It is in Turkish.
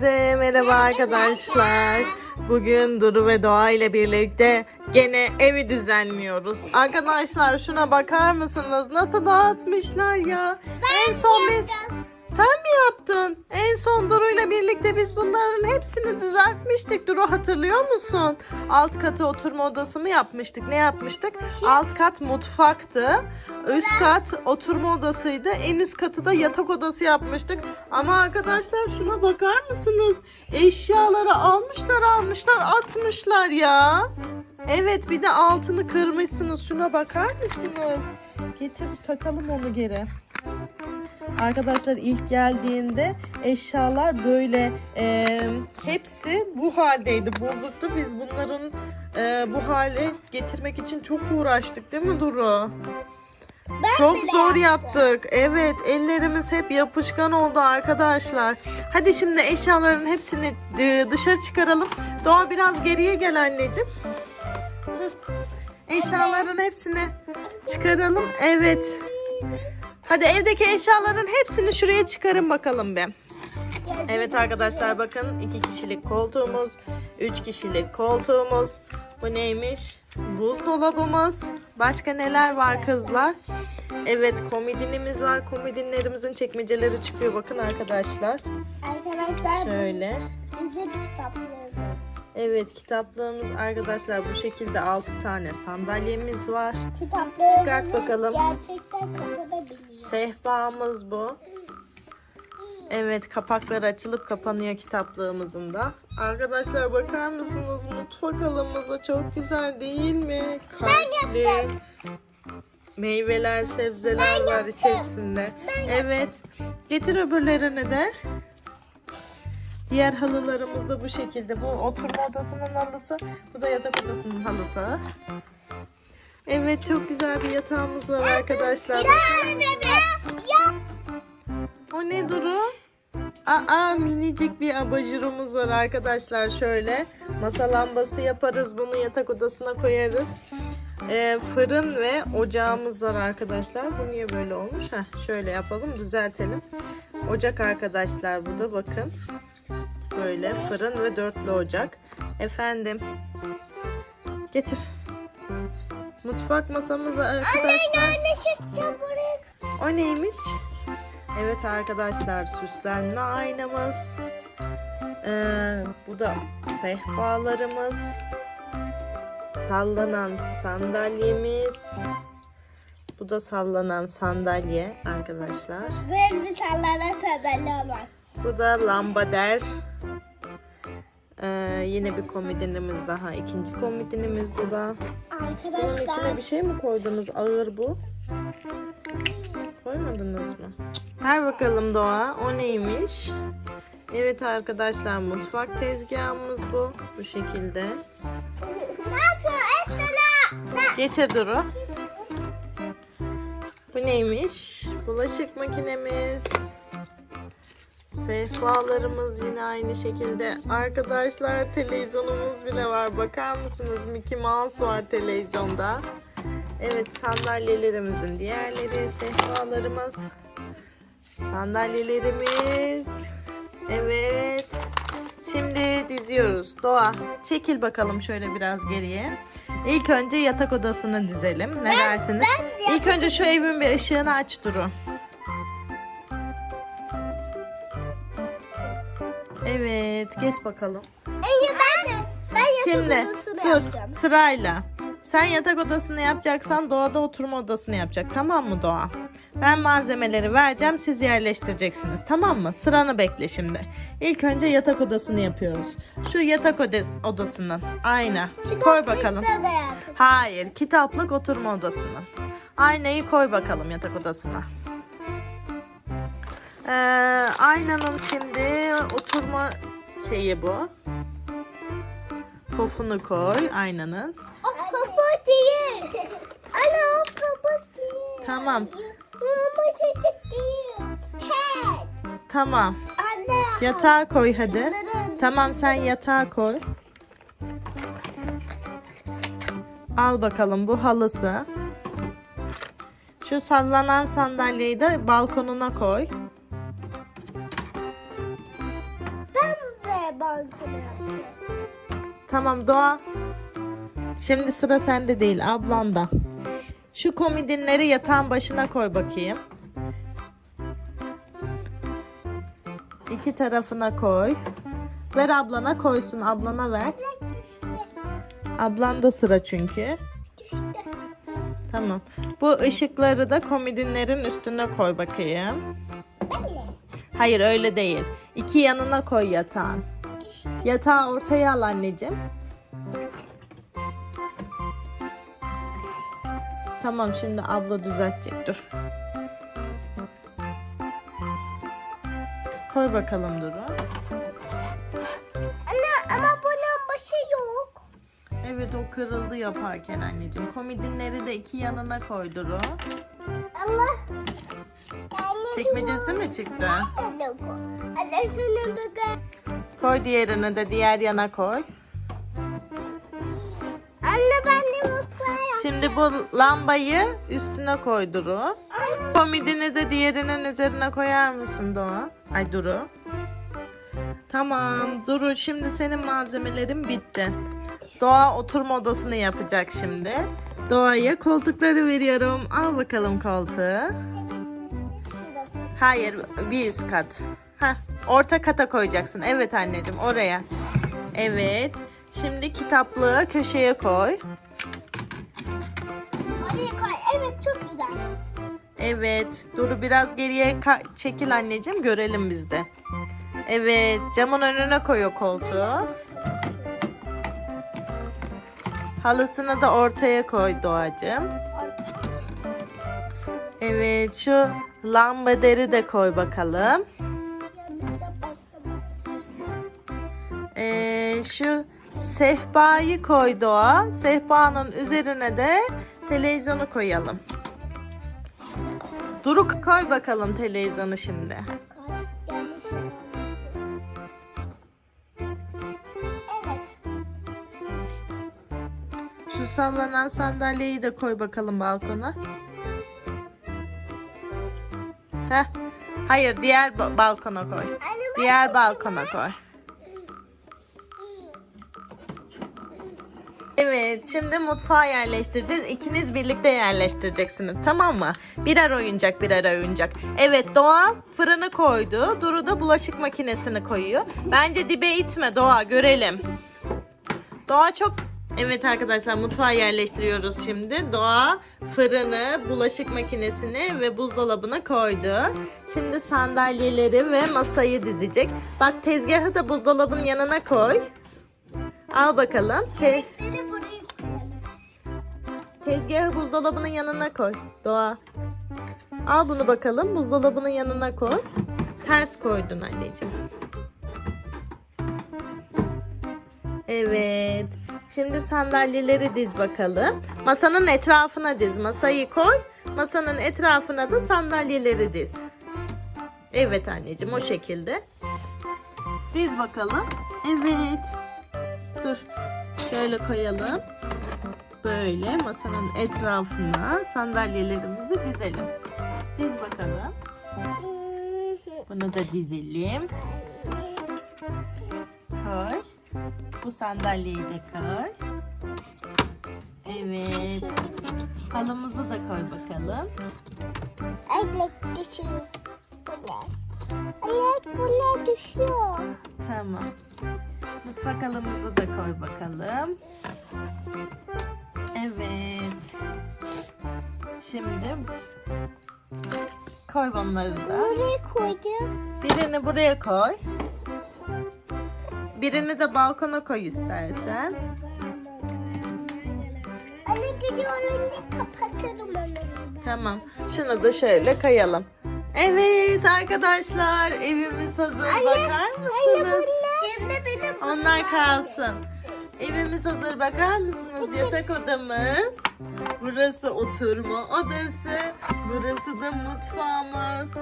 Herkese merhaba arkadaşlar. Bugün Duru ve Doğa ile birlikte gene evi düzenliyoruz. Arkadaşlar şuna bakar mısınız? Nasıl dağıtmışlar ya? en son biz... Sen mi yaptın? En son Duru ile birlikte biz bunların hepsini düzeltmiştik. Duru hatırlıyor musun? Alt katı oturma odası mı yapmıştık? Ne yapmıştık? Alt kat mutfaktı. Üst kat oturma odasıydı. En üst katı da yatak odası yapmıştık. Ama arkadaşlar şuna bakar mısınız? Eşyaları almışlar almışlar atmışlar ya. Evet bir de altını kırmışsınız. Şuna bakar mısınız? Getir takalım onu geri. Arkadaşlar ilk geldiğinde eşyalar böyle e, hepsi bu haldeydi. Bozuktu. Biz bunların e, bu hale getirmek için çok uğraştık değil mi Duru? çok bile zor yaptım. yaptık. Evet ellerimiz hep yapışkan oldu arkadaşlar. Hadi şimdi eşyaların hepsini e, dışarı çıkaralım. Doğa biraz geriye gel anneciğim. Eşyaların hepsini çıkaralım. Evet. Hadi evdeki eşyaların hepsini şuraya çıkarın bakalım bir. Evet arkadaşlar bakın iki kişilik koltuğumuz, üç kişilik koltuğumuz. Bu neymiş? Buzdolabımız. Başka neler var kızlar? Evet komodinimiz var. Komodinlerimizin çekmeceleri çıkıyor bakın arkadaşlar. Arkadaşlar Şöyle. bizim kitaplarımız. Evet kitaplığımız arkadaşlar bu şekilde 6 tane sandalyemiz var. Kitaplarımızı Çıkart bakalım. gerçekten kapatabiliyor. Sehpamız bu. Evet kapakları açılıp kapanıyor kitaplığımızın da. Arkadaşlar bakar mısınız mutfak alanımıza çok güzel değil mi? Kalpli. Meyveler, sebzeler var içerisinde. Evet. Getir öbürlerini de. Diğer halılarımız da bu şekilde. Bu oturma odasının halısı. Bu da yatak odasının halısı. Evet çok güzel bir yatağımız var arkadaşlar. O ne Duru? Aa minicik bir abajurumuz var arkadaşlar şöyle. Masa lambası yaparız bunu yatak odasına koyarız. Ee, fırın ve ocağımız var arkadaşlar. Bu niye böyle olmuş? Heh, şöyle yapalım düzeltelim. Ocak arkadaşlar bu da bakın. Böyle fırın ve dörtlü ocak. Efendim. Getir. Mutfak masamız arkadaşlar. Yanlışlıkla buraya O neymiş? Evet arkadaşlar süslenme aynamız. Ee, bu da sehpalarımız. Sallanan sandalyemiz. Bu da sallanan sandalye arkadaşlar. böyle bir sallana sandalye olmaz. Bu da lambader. Ee, yine bir komodinimiz daha. İkinci komodinimiz bu da. Bunun içine Arkadaşlar bir şey mi koydunuz? Ağır bu. Koymadınız mı? Ver bakalım Doğa. O neymiş? Evet arkadaşlar mutfak tezgahımız bu. Bu şekilde. ne yapıyor Esra? Getir Duru. Bu neymiş? Bulaşık makinemiz. Sehpalarımız yine aynı şekilde. Arkadaşlar televizyonumuz bile var. Bakar mısınız? Mickey Mouse var televizyonda. Evet sandalyelerimizin diğerleri, sehpalarımız. Sandalyelerimiz. Evet. Şimdi diziyoruz. Doğa çekil bakalım şöyle biraz geriye. İlk önce yatak odasını dizelim. Ne dersiniz? İlk önce şu evin bir ışığını aç Duru. Evet, geç bakalım. Önce ben de. Ben yatak Şimdi odasını dur yapacağım. sırayla. Sen yatak odasını yapacaksan Doğa da oturma odasını yapacak. Tamam mı Doğa? Ben malzemeleri vereceğim. Siz yerleştireceksiniz. Tamam mı? Sıranı bekle şimdi. İlk önce yatak odasını yapıyoruz. Şu yatak odes- odasının ayna. Koy bakalım. Kitaplıkta da yatak. Hayır, kitaplık oturma odasına. Aynayı koy bakalım yatak odasına. Ee, aynanın şimdi oturma şeyi bu. Pofunu koy aynanın. O kapı değil. Ana o kapı değil. Tamam, Mama çocuk değil. Tek. tamam. Anne. Yatağa koy hadi. Şunları- Tamam sen yatağa koy. Al bakalım bu halısı. Şu sallanan sandalyeyi de balkonuna koy. Tamam Doğa. Şimdi sıra sende değil ablanda. Şu komodinleri yatağın başına koy bakayım. İki tarafına koy. Ver ablana koysun. Ablana ver. Ablan da sıra çünkü. Tamam. Bu ışıkları da komodinlerin üstüne koy bakayım. Hayır öyle değil. İki yanına koy yatağın. Yatağı ortaya al anneciğim. Tamam şimdi abla düzeltecek dur. Koy bakalım Duru. Anne ama bunun başı yok. Evet o kırıldı yaparken anneciğim. Komodinleri de iki yanına koy Duru. Allah. Çekmecesi mi çıktı? Anne bakar. Koy diğerini de diğer yana koy. Anne ben de mutfağa Şimdi bu lambayı üstüne koy Duru. Komodini de diğerinin üzerine koyar mısın Doğa? Ay Duru. Tamam Duru şimdi senin malzemelerin bitti. Doğa oturma odasını yapacak şimdi. Doğa'ya koltukları veriyorum. Al bakalım koltuğu. Hayır bir üst kat. Heh, orta kata koyacaksın. Evet anneciğim oraya. Evet. Şimdi kitaplığı köşeye koy. Oraya koy. Evet çok güzel. Evet. Duru biraz geriye çekil anneciğim görelim biz de. Evet. Camın önüne koy o koltuğu. Halısını da ortaya koy Doğacığım. Evet. Şu lambaları de koy bakalım. Şu sehpayı koy Doğa. Sehpanın üzerine de televizyonu koyalım. Duru koy bakalım televizyonu şimdi. Şu sallanan sandalyeyi de koy bakalım balkona. Heh. Hayır diğer ba- balkona koy. Diğer balkona koy. Evet, şimdi mutfağa yerleştireceğiz. İkiniz birlikte yerleştireceksiniz, tamam mı? Birer oyuncak, birer oyuncak. Evet, Doğa fırını koydu. Duru da bulaşık makinesini koyuyor. Bence dibe itme Doğa, görelim. Doğa çok... Evet arkadaşlar mutfağa yerleştiriyoruz şimdi. Doğa fırını, bulaşık makinesini ve buzdolabını koydu. Şimdi sandalyeleri ve masayı dizecek. Bak tezgahı da buzdolabının yanına koy. Al bakalım. Te-. Tezgahı buzdolabının yanına koy. Doğa. Al bunu bakalım. Buzdolabının yanına koy. Ters koydun anneciğim. Evet. Şimdi sandalyeleri diz bakalım. Masanın etrafına diz. Masayı koy. Masanın etrafına da sandalyeleri diz. Evet anneciğim o şekilde. Diz bakalım. Evet. Dur. Şöyle koyalım. Böyle masanın etrafına sandalyelerimizi dizelim. Diz bakalım. Bunu da dizelim. Koy. Bu sandalyeyi de koy. Evet. Halımızı da koy bakalım. Anne düşüyor. Bu ne? Anne bu ne düşüyor? Tamam. Mutfak halımızı da koy bakalım. Şimdi koy bunları da. Nereye koyacağım? Birini buraya koy. Birini de balkona koy istersen. Anne gidiyorum kapatırım onu. Tamam. Şunu da şöyle kayalım. Evet arkadaşlar evimiz hazır. Bakar mısınız? Şimdi benim Onlar kalsın. Evimiz hazır. Bakar mısınız? Yatak odamız. Burası oturma odası. Burası da mutfağımız.